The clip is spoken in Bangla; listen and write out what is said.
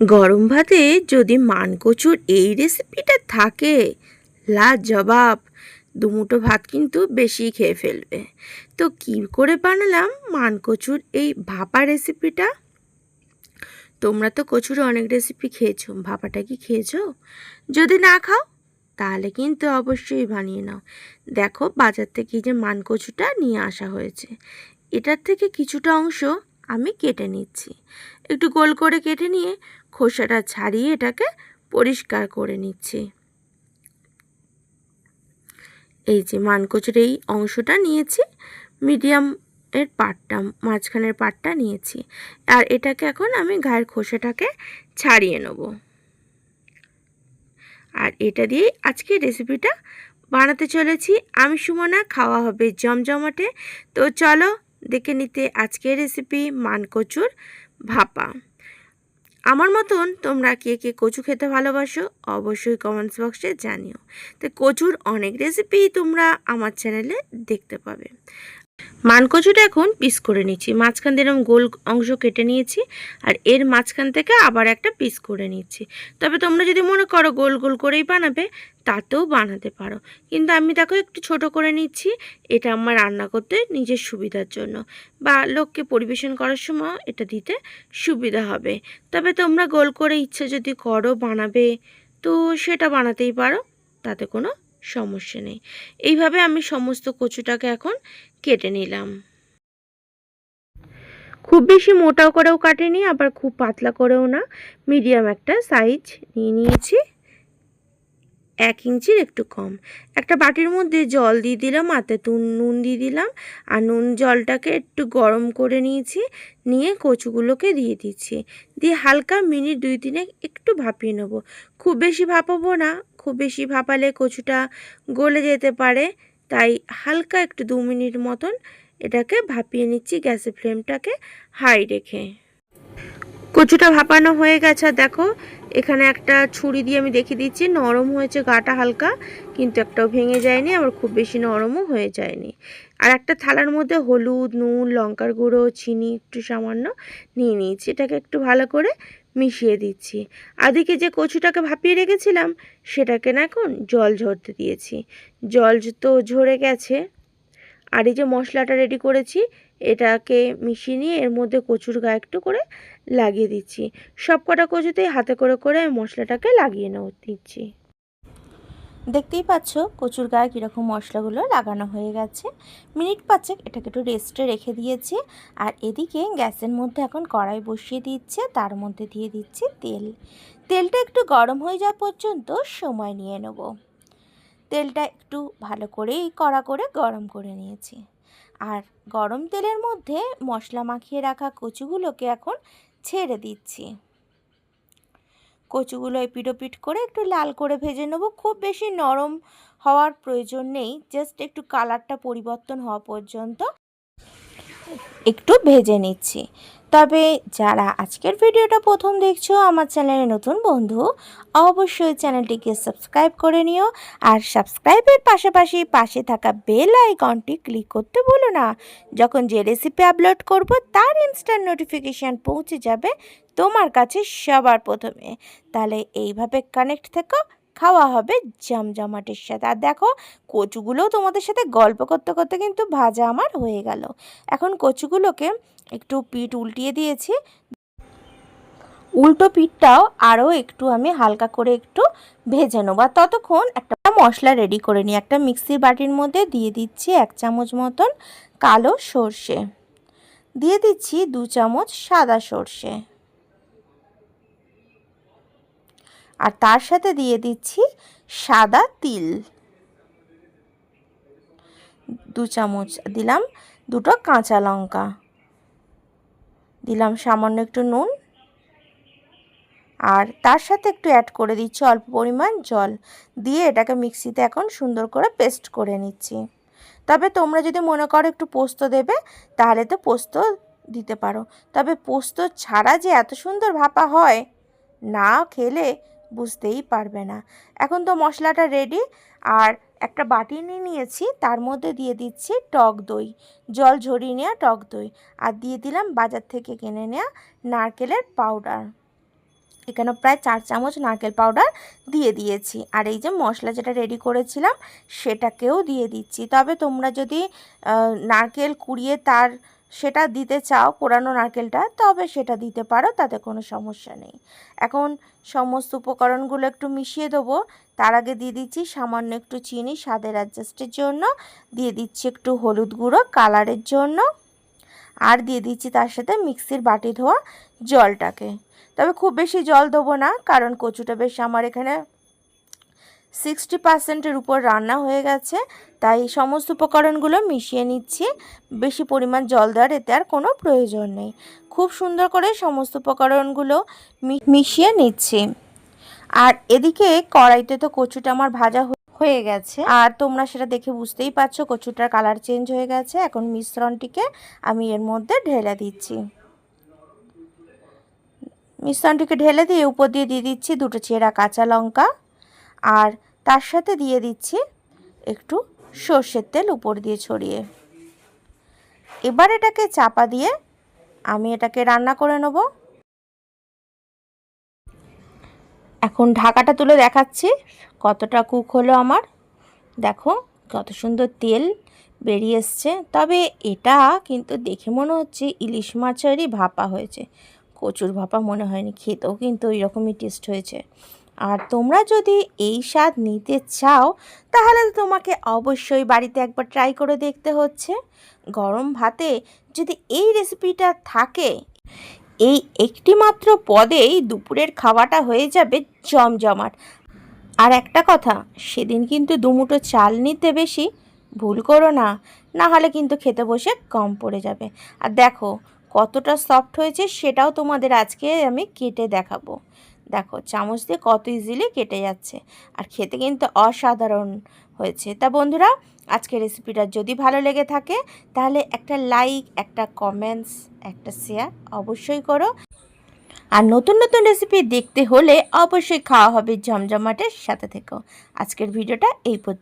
গরম ভাতে যদি মানকচুর এই রেসিপিটা থাকে লা লাজবাব। দুমুঠো ভাত কিন্তু বেশি খেয়ে ফেলবে। তো কী করে বানালাম মানকচুর এই ভাপা রেসিপিটা? তোমরা তো কচুর অনেক রেসিপি খেয়েছো, ভাপাটা কি খেয়েছো? যদি না খাও, তাহলে কিন্তু অবশ্যই বানিয়ে নাও। দেখো বাজার থেকে যে মানকচুটা নিয়ে আসা হয়েছে, এটার থেকে কিছুটা অংশ আমি কেটে নিচ্ছি। একটু গোল করে কেটে নিয়ে খোসাটা ছাড়িয়ে এটাকে পরিষ্কার করে নিচ্ছি। এই যে মানকচুর এই অংশটা নিয়েছি, মিডিয়াম এর পাটটা, মাঝখানের পাটটা নিয়েছি। আর এটাকে এখন আমি গায়ের খোসাটাকে ছাড়িয়ে নেব। আর এটা দিয়ে আজকে রেসিপিটা বানাতে চলেছি। আমি সুমনা, খাওয়া হবে জমজমাটে। তো চলো দেখে নিতে আজকের রেসিপি, মানকচুর ভাপা। আমার মতন তোমরা কে কে কচু খেতে ভালোবাসো অবশ্যই কমেন্টস বক্সে জানিও। তো কচুর অনেক রেসিপি তোমরা আমার চ্যানেলে দেখতে পাবে। মানকচুটা এখন পিস করে নিচ্ছি। মাঝখান দিয়ে এরকম গোল অংশ কেটে নিয়েছি আর এর মাঝখান থেকে আবার একটা পিস করে নিচ্ছি। তবে তোমরা যদি মনে করো গোল গোল করেই বানাবে, তাতেও বানাতে পারো। কিন্তু আমি দেখো একটু ছোট করে নিচ্ছি, এটা আমার রান্না করতে নিজের সুবিধার জন্য। বা লোককে পরিবেশন করার সময় এটা দিতে সুবিধা হবে। তবে তোমরা গোল করে ইচ্ছে যদি করো বানাবে, তো সেটা বানাতেই পারো, তাতে কোনো সমস্যা নেই। এইভাবে আমি সমস্ত কচুটাকে এখন কেটে নিলাম। খুব বেশি মোটাও করেও কাটেনি, আবার খুব পাতলা করেও না। মিডিয়াম একটা সাইজ নিয়ে নিয়েছি। এক ইঞ্চির একটু কম। একটা বাটির মধ্যে জল দিয়ে দিলাম, আতে নুন দিয়ে দিলাম, আর নুন জলটাকে একটু গরম করে নিয়েছি, নিয়ে কচুগুলোকে দিয়ে দিচ্ছি। দিয়ে হালকা মিনিট দুই তিনে একটু ভাপিয়ে নেব। খুব বেশি ভাপাবো না খুব বেশি ভাপালে কচুটা গলে যেতে পারে, তাই হালকা একটু দু মিনিট মতন এটাকে ভাপিয়ে নিচ্ছি গ্যাসের ফ্লেমটাকে হাই রেখে। কচুটা ভাপানো হয়ে গেছে, দেখো, এখানে একটা ছুরি দিয়ে আমি দেখিয়ে দিচ্ছি, নরম হয়েছে, গাটা হালকা, কিন্তু একটাও ভেঙে যায়নি, আবার খুব বেশি নরমও হয়ে যায়নি। আর একটা থালার মধ্যে হলুদ, নুন, লঙ্কার গুঁড়ো, চিনি একটু সামান্য নিয়ে নিয়েছি, এটাকে একটু ভালো করে মিশিয়ে দিচ্ছি। আদিকে যে কচুটাকে ভাপিয়ে রেখেছিলাম, সেটাকে না এখন জল ঝরতে দিয়েছি। জল তো ঝরে গেছে। আর এই যে মশলাটা রেডি করেছি, এটাকে মিশিয়ে নিয়ে এর মধ্যে কচুর গা একটু করে লাগিয়ে দিচ্ছি। সব কটা কচুতেই হাতে করে করে মশলাটাকে লাগিয়ে নেওয়া দিচ্ছি। দেখতেই পাচ্ছ কচুর গায়ে কীরকম মশলাগুলো লাগানো হয়ে গেছে। মিনিট পাঁচেক এটাকে একটু রেস্টে রেখে দিয়েছি। আর এদিকে গ্যাসের মধ্যে এখন কড়াই বসিয়ে দিচ্ছে, তার মধ্যে দিয়ে দিচ্ছি তেল। তেলটা একটু গরম হয়ে যাওয়া পর্যন্ত সময় নিয়ে নেব। তেলটা একটু ভালো করেই কড়া করে গরম করে নিয়েছি। আর গরম তেলের মধ্যে মশলা মাখিয়ে রাখা কচুগুলোকে এখন ছেড়ে দিচ্ছি। কচুগুলো পিটোপিট করে একটু লাল করে ভেজে নেব। খুব বেশি নরম হওয়ার প্রয়োজন নেই জাস্ট একটু কালারটা পরিবর্তন হওয়া পর্যন্ত। একটু ভেজে নিচ্ছি। তবে যারা আজকের ভিডিওটা প্রথম দেখছ, আমার চ্যানেলে নতুন বন্ধু, অবশ্যই চ্যানেলটিকে সাবস্ক্রাইব করে নিও। আর সাবস্ক্রাইবের পাশাপাশি পাশে থাকা বেল আইকনটি ক্লিক করতে ভুলো না। যখন যে রেসিপি আপলোড করব, তার ইনস্ট্যান্ট নোটিফিকেশান পৌঁছে যাবে তোমার কাছে সবার প্রথমে। তাহলে এইভাবে কানেক্ট থেকো খাওয়া হবে জমজমাটের সাথে। আর দেখো, কচুগুলোও তোমাদের সাথে গল্প করতে করতে কিন্তু ভাজা আমার হয়ে গেল। এখন কচুগুলোকে একটু পিঠ উল্টিয়ে দিয়েছি। উল্টো পিঠটাও আরও একটু আমি হালকা করে একটু ভেজে নেব। আর ততক্ষণ একটা মশলা রেডি করে নিই। একটা মিক্সির বাটির মধ্যে দিয়ে দিচ্ছি এক চামচ মতন কালো সর্ষে। দিয়ে দিচ্ছি দু চামচ সাদা সর্ষে। আর তার সাথে দিয়ে দিচ্ছি সাদা তিল। দু চামচ দিলাম দুটো কাঁচা লঙ্কা। দিলাম সামান্য একটু নুন। আর তার সাথে একটু অ্যাড করে দিচ্ছি অল্প পরিমাণ জল। দিয়ে এটাকে মিক্সিতে এখন সুন্দর করে পেস্ট করে নিচ্ছি। তবে তোমরা যদি মনে করো একটু পোস্ত দেবে, তাহলে তো পোস্ত দিতে পারো। তবে পোস্ত ছাড়া যে এত সুন্দর ভাপা হয়, না খেলে বুঝতেই পারবে না। এখন তো মশলাটা রেডি আর একটা বাটি নিয়ে নিয়েছি, তার মধ্যে দিয়ে দিচ্ছি টক দই। জল ঝরিয়ে নেওয়া টক দই, আর দিয়ে দিলাম বাজার থেকে কিনে নেওয়া নারকেলের পাউডার এখানে প্রায় চার চামচ নারকেল পাউডার দিয়ে দিয়েছি। আর এই যে মশলা যেটা রেডি করেছিলাম, সেটাকেও দিয়ে দিচ্ছি। তবে তোমরা যদি নারকেল কুড়িয়ে তার সেটা দিতে চাও পোড়ানো নারকেলটা, তবে সেটা দিতে পারো, তাতে কোনো সমস্যা নেই। এখন সমস্ত উপকরণগুলো একটু মিশিয়ে দেবো। তার আগে দিয়ে দিচ্ছি সামান্য একটু চিনি স্বাদের অ্যাডজাস্টের জন্য। দিয়ে দিচ্ছি একটু হলুদ গুঁড়ো কালারের জন্য। আর দিয়ে দিচ্ছি তার সাথে মিক্সির বাটি ধোয়া জলটাকে। তবে খুব বেশি জল দেবো না, কারণ কচুটা বেশ আমার এখানে সিক্সটি পার্সেন্টের উপর রান্না হয়ে গেছে, তাই সমস্ত উপকরণগুলো মিশিয়ে নিচ্ছি। বেশি পরিমাণ জল দেওয়ার এতে আর কোনো প্রয়োজন নেই। খুব সুন্দর করে সমস্ত উপকরণগুলো মিশিয়ে নিচ্ছি। আর এদিকে কড়াইতে তো কচুটা আমার ভাজা হয়ে গেছে। আর তোমরা সেটা দেখে বুঝতেই পারছ, কচুটার কালার চেঞ্জ হয়ে গেছে। এখন মিশ্রণটিকে আমি এর মধ্যে ঢেলে দিচ্ছি। মিশ্রণটিকে ঢেলে দিয়ে উপর দিয়ে দিয়ে দিচ্ছি দুটো চেরা কাঁচা লঙ্কা। আর তার সাথে দিয়ে দিচ্ছি একটু সর্ষের তেল উপর দিয়ে ছড়িয়ে। এবার এটাকে চাপা দিয়ে আমি এটাকে রান্না করে নেব। এখন ঢাকাটা তুলে দেখাচ্ছি কতটা কুক হলো আমার। দেখো কত সুন্দর তেল বেরিয়ে এসছে। তবে এটা কিন্তু দেখে মনে হচ্ছে ইলিশ মাছেরই ভাপা হয়েছে। কচুর ভাপা মনে হয়নি, খেতেও কিন্তু ওই রকমই টেস্ট হয়েছে। আর তোমরা যদি এই স্বাদ নিতে চাও, তাহলে তোমাকে অবশ্যই বাড়িতে একবার ট্রাই করে দেখতে হচ্ছে। গরম ভাতে যদি এই রেসিপিটা থাকে, এই একটি মাত্র পদেই দুপুরের খাওয়াটা হয়ে যাবে জমজমাট। আর একটা কথা, সেদিন কিন্তু দুমুটো চাল নিতে বেশি, ভুল করো না না হলে কিন্তু খেতে বসে কম পড়ে যাবে। আর দেখো, কতটা সফট হয়েছে, সেটাও তোমাদের আজকে আমি কেটে দেখাবো। দেখো, চামচ দিয়ে কত ইজিলি কেটে যাচ্ছে। আর খেতে কিন্তু অসাধারণ হয়েছে। তা বন্ধুরা, আজকের রেসিপিটা যদি ভালো লেগে থাকে, তাহলে একটা লাইক একটা কমেন্টস একটা শেয়ার অবশ্যই করো। আর নতুন নতুন রেসিপি দেখতে হলে অবশ্যই খাওয়া হবে জমজমাটের সাথে থেকেও। আজকের ভিডিওটা এই পর্যন্ত।